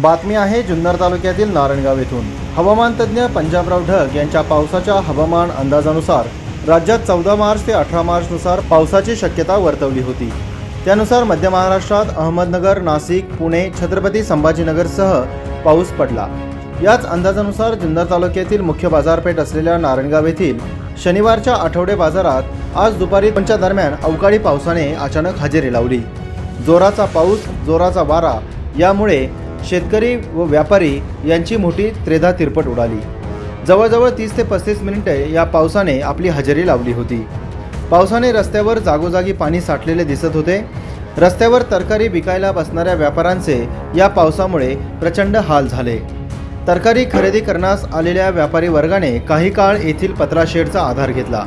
बातमी आहे जुन्नर तालुक्यातील नारायणगाव येथून हवामान तज्ज्ञ पंजाबराव ढग यांच्या पावसाच्या हवामान अंदाजानुसार राज्यात चौदा मार्च ते अठरा मार्चनुसार पावसाची शक्यता वर्तवली होती. त्यानुसार मध्य महाराष्ट्रात अहमदनगर नाशिक पुणे छत्रपती संभाजीनगरसह पाऊस पडला. याच अंदाजानुसार जुन्नर तालुक्यातील मुख्य बाजारपेठ असलेल्या नारायणगाव येथील शनिवारच्या आठवडे बाजारात आज दुपारी पंच्या दरम्यान अवकाळी पावसाने अचानक हजेरी लावली. जोराचा पाऊस जोराचा वारा यामुळे शेतकरी व व्यापारी यांची मोठी त्रेधा तिरपट उडाली. जवळजवळ तीस ते पस्तीस मिनिटे या पावसाने आपली हजेरी लावली होती. पावसाने रस्त्यावर जागोजागी पाणी साठलेले दिसत होते. रस्त्यावर तरकारी विकायला बसणाऱ्या व्यापाऱ्यांचे या पावसामुळे प्रचंड हाल झाले. तरकारी खरेदी करण्यास आलेल्या व्यापारी वर्गाने काही काळ येथील पत्राशेडचा आधार घेतला.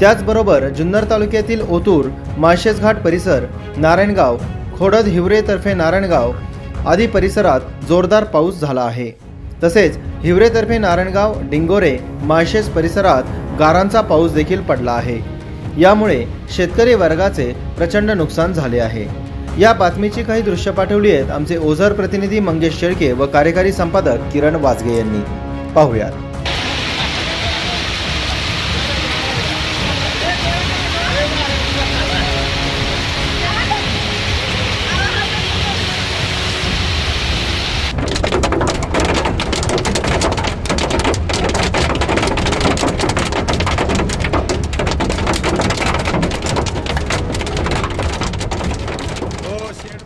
त्याचबरोबर जुन्नर तालुक्यातील ओतूर माळशेजघाट परिसर नारायणगाव खोडद हिवरेतर्फे नारायणगाव आदी परिसरात जोरदार पाऊस झाला आहे. तसेच हिवरेतर्फे नारायणगाव डिंगोरे माळशेज परिसरात गारांचा पाऊस देखील पडला आहे. यामुळे शेतकरी वर्गाचे प्रचंड नुकसान झाले आहे. या बातमीची काही दृश्य पाठवली आहेत आमचे ओझर प्रतिनिधी मंगेश शेळके व कार्यकारी संपादक किरण वाजगे यांनी. पाहूयात.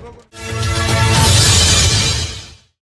Богу.